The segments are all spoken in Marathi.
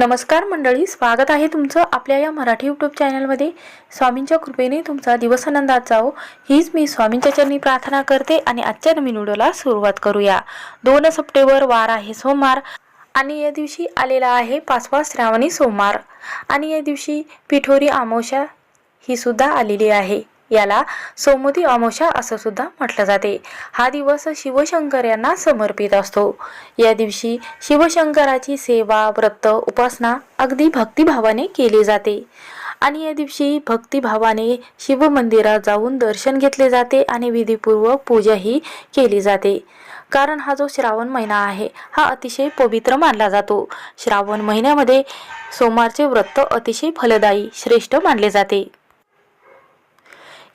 नमस्कार मंडळी स्वागत आहे तुमचं आपल्या या मराठी यूट्यूब चॅनलमध्ये स्वामींच्या कृपेने तुमचा दिवस आनंदात जावो. हीच मी स्वामींच्या चरणी प्रार्थना करते आणि आजच्या नवीन व्हिडिओला सुरुवात करूया. दोन सप्टेंबर वार आहे सोमवार आणि या दिवशी आलेला आहे पाचवा श्रावणी सोमवार. आणि या दिवशी पिठोरी अमावस्या ही सुद्धा आलेली आहे. याला सोमदी अमोशा असं सुद्धा म्हटलं जाते. हा दिवस शिवशंकर यांना समर्पित असतो. या दिवशी शिवशंकराची सेवा व्रत उपासना अगदी भक्तिभावाने केली जाते. आणि या दिवशी भक्तिभावाने शिवमंदिरात जाऊन दर्शन घेतले जाते आणि विधीपूर्वक पूजाही केली जाते. कारण हा जो श्रावण महिना आहे हा अतिशय पवित्र मानला जातो. श्रावण महिन्यामध्ये सोमवारचे व्रत अतिशय फलदायी श्रेष्ठ मानले जाते.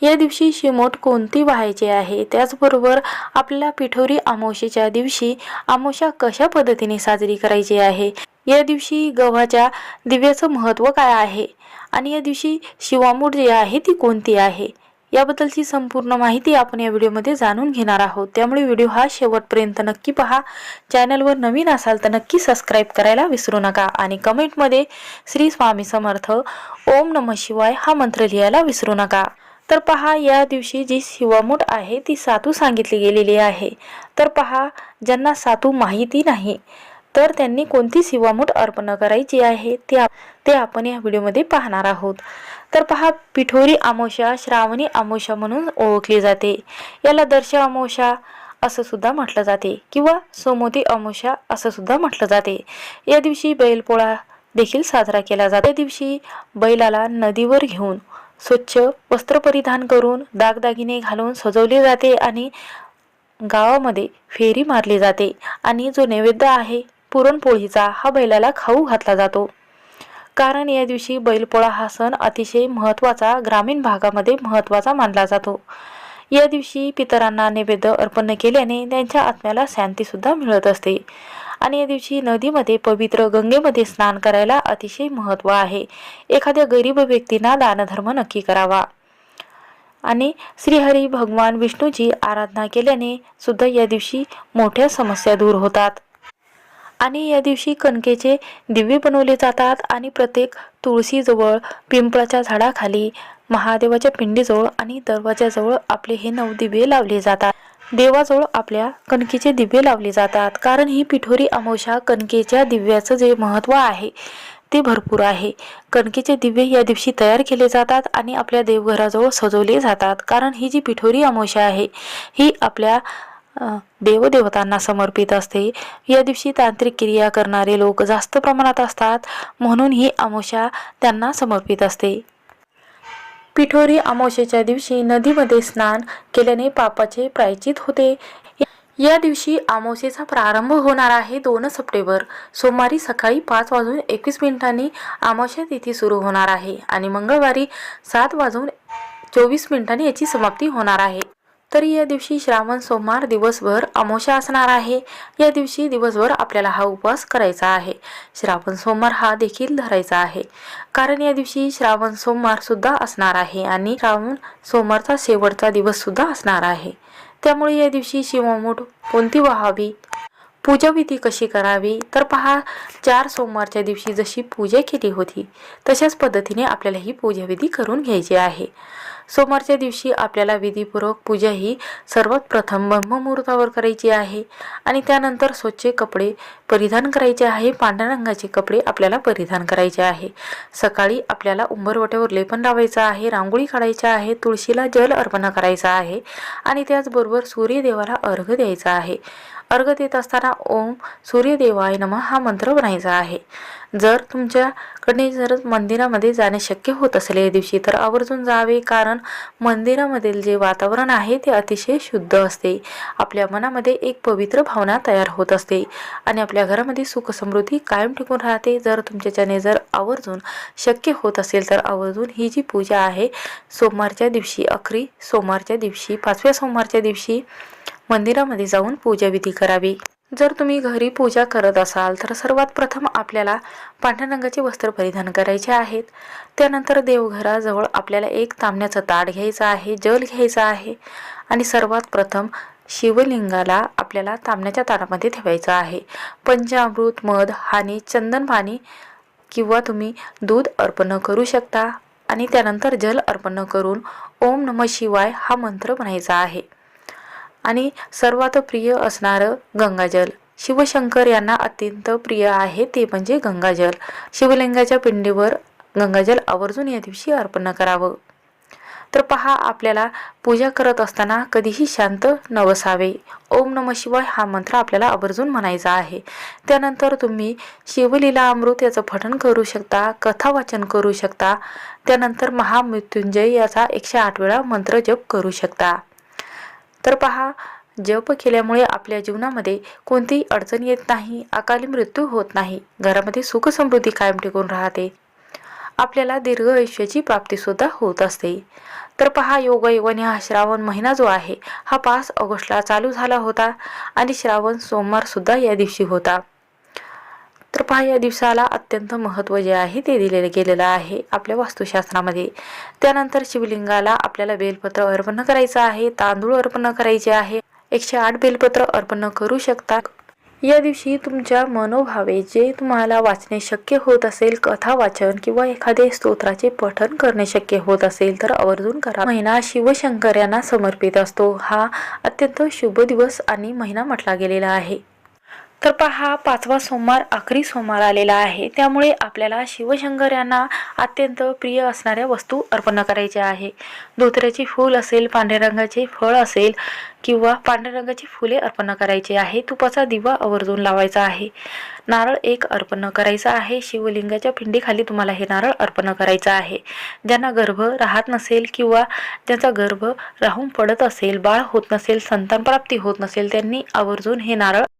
या दिवशी शिमोट कोणती व्हायची आहे? त्याचबरोबर आपल्याला पिठोरी अमावस्येच्या दिवशी अमावस्या कशा पद्धतीने साजरी करायची आहे? या दिवशी गव्हाच्या दिव्याचं महत्त्व काय आहे? आणि या दिवशी शिवामूठ जी आहे ती कोणती आहे? याबद्दलची संपूर्ण माहिती आपण या व्हिडिओमध्ये जाणून घेणार आहोत. त्यामुळे व्हिडिओ हा शेवटपर्यंत नक्की पहा. चॅनलवर नवीन असाल तर नक्की सबस्क्राईब करायला विसरू नका आणि कमेंटमध्ये श्री स्वामी समर्थ ओम नम शिवाय हा मंत्र लिहायला विसरू नका. तर पहा या दिवशी जी शिवामूठ आहे ती सातू सांगितली गेलेली आहे. तर पहा ज्यांना सातू माहिती नाही तर त्यांनी कोणती शिवामूठ अर्पण करायची आहे ते ते आपण या व्हिडिओमध्ये पाहणार आहोत. तर पहा पिठोरी अमोशा श्रावणी अमोशा म्हणून ओळखली जाते. याला दर्श अमोशा असं सुद्धा म्हटलं जाते किंवा सोमोती अमोशा असं सुद्धा म्हटलं जाते. या दिवशी बैलपोळा देखील साजरा केला जातो. या दिवशी बैलाला नदीवर घेऊन स्वच्छ वस्त्र परिधान करून दागदागिने घालून सजवले जाते आणि गावामध्ये फेरी मारली जाते आणि जो नैवेद्य आहे पुरणपोळीचा हा बैलाला खाऊ घातला जातो. कारण या दिवशी बैलपोळा हा सण अतिशय महत्त्वाचा ग्रामीण भागामध्ये महत्त्वाचा मानला जातो. या दिवशी पितरांना नैवेद्य अर्पण केल्याने त्यांच्या आत्म्याला शांतीसुद्धा मिळत असते. आणि या दिवशी नदीमध्ये पवित्र गंगेमध्ये स्नान करायला अतिशय महत्त्व आहे. एखाद्या गरीब व्यक्तींना दानधर्म नक्की करावा. आणि श्रीहरी भगवान विष्णूची आराधना केल्याने सुद्धा या दिवशी मोठ्या समस्या दूर होतात. आणि या दिवशी कणकेचे दिवे बनवले जातात आणि प्रत्येक तुळशीजवळ पिंपळाच्या झाडाखाली महादेवाच्या पिंडीजवळ आणि दरवाजाजवळ आपले हे नऊ दिवे लावले जातात. देवाजवळ आपल्या कणकेचे दिवे लावले जातात. कारण ही पिठोरी अमावस्या कणकेच्या दिव्याचं जे महत्त्व आहे ते भरपूर आहे. कणकेचे दिवे या दिवशी तयार केले जातात आणि आपल्या देवघराजवळ सजवले जातात. कारण ही जी पिठोरी अमावस्या आहे ही आपल्या देवदेवतांना समर्पित असते. या दिवशी तांत्रिक क्रिया करणारे लोक जास्त प्रमाणात असतात म्हणून ही अमावस्या त्यांना समर्पित असते. पिठोरी अमावस्येच्या दिवशी नदीमध्ये स्नान केल्याने पापाचे प्रायचित होते. या दिवशी अमावस्येचा प्रारंभ होणार आहे दोन सप्टेंबर. सोमवारी सकाळी पाच वाजून एकवीस मिनिटांनी अमावस्या तिथी सुरू होणार आहे आणि मंगळवारी सात वाजून चोवीस मिनिटांनी याची समाप्ती होणार आहे. तरी या दिवशी श्रावण सोमवार दिवसभर अमोशा असणार आहे. या दिवशी दिवसभर आपल्याला हा उपवास करायचा आहे. श्रावण सोमवार हा देखील धरायचा आहे. कारण या दिवशी श्रावण सोमवार सुद्धा असणार आहे आणि श्रावण सोमवारचा शेवटचा दिवस सुद्धा असणार आहे. त्यामुळे या दिवशी शिवमूठ कोणती व्हावी? पूजाविधी कशी करावी? तर पहा चार सोमवारच्या दिवशी जशी पूजा केली होती तशाच पद्धतीने आपल्याला ही पूजाविधी करून घ्यायची आहे. सोमवारच्या दिवशी आपल्याला विधीपूर्वक पूजा ही सर्वात प्रथम ब्रह्ममुहूर्तावर करायची आहे. आणि त्यानंतर स्वच्छ कपडे परिधान करायचे आहे. पांढऱ्या रंगाचे कपडे आपल्याला परिधान करायचे आहे. सकाळी आपल्याला उंबरवट्यावर लेपन लावायचं आहे. रांगोळी काढायची आहे. तुळशीला जल अर्पण करायचं आहे. आणि त्याचबरोबर सूर्यदेवाला अर्घ द्यायचा आहे. अर्घ देत असताना ओम सूर्यदेवाय नमः हा मंत्र बनायचा आहे. जर तुमच्याकडे जर मंदिरामध्ये जाणे शक्य होत असेल या दिवशी तर आवर्जून जावे कारण मंदिरामधील जे वातावरण आहे ते अतिशय शुद्ध असते. आपल्या मनामध्ये एक पवित्र भावना तयार होत असते आणि आपल्या घरामध्ये सुख समृद्धी कायम टिकून राहते. जर तुमच्याच्याने जर आवर्जून शक्य होत असेल तर आवर्जून ही जी पूजा आहे सोमवारच्या दिवशी अखरी सोमवारच्या दिवशी पाचव्या सोमवारच्या दिवशी मंदिरामध्ये जाऊन पूजाविधी करावी. जर तुम्ही घरी पूजा करत असाल तर सर्वात प्रथम आपल्याला पांढऱ्या रंगाचे वस्त्र परिधान करायचे आहेत. त्यानंतर देवघराजवळ आपल्याला एक तांबण्याचा ताट घ्यायचं आहे जल घ्यायचा आहे आणि सर्वात प्रथम शिवलिंगाला आपल्याला तांबण्याच्या ताटामध्ये ठेवायचं आहे. पंचामृत मध हानी चंदन पाणी किंवा तुम्ही दूध अर्पण करू शकता आणि त्यानंतर जल अर्पण करून ओम नम शिवाय हा मंत्र म्हणायचा आहे. आणि सर्वात प्रिय असणारं गंगाजल. शिवशंकर यांना अत्यंत प्रिय आहे ते म्हणजे गंगाजल. शिवलिंगाच्या पिंडीवर गंगाजल आवर्जून या दिवशी अर्पण करावं. तर पहा आपल्याला पूजा करत असताना कधीही शांत न बसावे ओम नम शिवाय हा मंत्र आपल्याला आवर्जून म्हणायचा आहे. त्यानंतर तुम्ही शिवलीला अमृत याचं पठण करू शकता कथा वाचन करू शकता. त्यानंतर महामृत्युंजय याचा एकशे आठ वेळा मंत्र जप करू शकता. तर पहा जप केल्यामुळे आपल्या जीवनामध्ये कोणतीही अडचण येत नाही अकाली मृत्यू होत नाही घरामध्ये सुख समृद्धी कायम टिकून राहते. आपल्याला दीर्घ आयुष्याची प्राप्तीसुद्धा होत असते. तर पहा योगायोगाने हा श्रावण महिना जो आहे हा पाच ऑगस्टला चालू झाला होता आणि श्रावण सोमवार सुद्धा या दिवशी होता. तर पहा या दिवसाला अत्यंत महत्त्व जे आहे ते दिलेलं गेलेलं आहे आपल्या वास्तुशास्त्रामध्ये. त्यानंतर शिवलिंगाला आपल्याला बेलपत्र अर्पण करायचं आहे तांदूळ अर्पण करायचे आहे. एकशे आठ बेलपत्र अर्पण करू शकता. या दिवशी तुमच्या मनोभावे जे तुम्हाला वाचणे शक्य होत असेल कथा वाचन किंवा एखादे स्तोत्राचे पठन करणे शक्य होत असेल तर आवर्जून करा. महिना शिवशंकर यांना समर्पित असतो. हा अत्यंत शुभ दिवस आणि महिना म्हटला गेलेला आहे. तर पहा पाचवा सोमवार आखरी सोमवार आलेला आहे. त्यामुळे आपल्याला शिवशंकर यांना अत्यंत प्रिय असणाऱ्या वस्तू अर्पण करायच्या आहे. धोत्र्याची फूल असेल पांढऱ्या रंगाचे फळ असेल किंवा पांढऱ्या रंगाची फुले अर्पण करायची आहे तुपाचा दिवा आवर्जून लावायचा आहे. नारळ एक अर्पण करायचा आहे शिवलिंगाच्या पिंडीखाली तुम्हाला हे नारळ अर्पण करायचं आहे. ज्यांना गर्भ राहत नसेल किंवा ज्यांचा गर्भ राहून पडत असेल बाळ होत नसेल संतानप्राप्ती होत नसेल त्यांनी आवर्जून हे नारळ